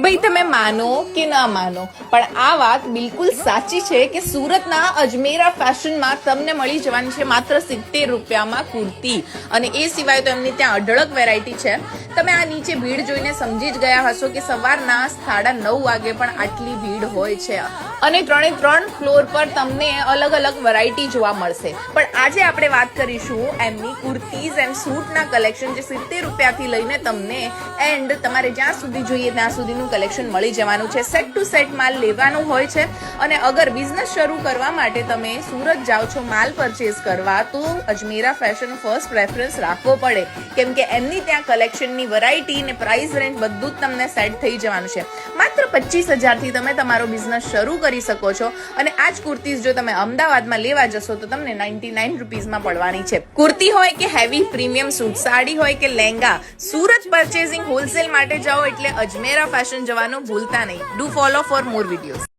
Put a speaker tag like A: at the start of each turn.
A: ભાઈ, તમે માનો કે ના માનો, પણ આ વાત બિલકુલ સાચી છે કે સુરતના અજમેરા ફેશનમાં તમને મળી જવાની છે માત્ર સિત્તેર રૂપિયામાં કુર્તી. અને એ સિવાય તો એમની ત્યાં અઢળક વેરાયટી છે. તમે આ નીચે ભીડ જોઈને સમજી જ ગયા હશો કે સવારના સાડા નવ વાગે પણ આટલી ભીડ હોય છે. અને ત્રણે ત્રણ ફ્લોર પર તમને અલગ અલગ વેરાયટી જોવા મળશે. પણ આજે આપણે વાત કરીશું એમની કુર્તીઝ એન્ડ સૂટના કલેક્શન જે સિત્તેર રૂપિયાથી લઈને તમને એન્ડ તમારે જ્યાં સુધી જોઈએ ત્યાં સુધીનું કલેક્શન મળી જવાનું છે. સેટ ટુ સેટ માલ લેવાનું હોય છે અને અગર બિઝનેસ શરૂ કરવા માટે તમે સુરત જાઓ છો માલ પરચેસ કરવા, તો અજમેરા ફેશન ફર્સ્ટ પ્રેફરન્સ રાખવો પડે. કેમ કે એમની ત્યાં કલેક્શનની વેરાયટી ને પ્રાઇસ રેન્જ બધું જ તમને સેટ થઈ જવાનું છે. માત્ર પચીસ હજારથી તમે તમારો બિઝનેસ શરૂ કરી શકો છો. અને આ જ કુર્તીઝ જો તમે અમદાવાદમાં લેવા જશો તો તમને નાઇન્ટી નાઇન રૂપીઝમાં પડવાની છે. કુર્તી હોય કે હેવી પ્રીમિયમ સૂટ સાડી હોય કે લહેંગા, સુરત પરચેઝિંગ હોલસેલ માટે જાઓ એટલે અજમેરા ફેશન જવાનું ભૂલતા નહીં. Do follow for more videos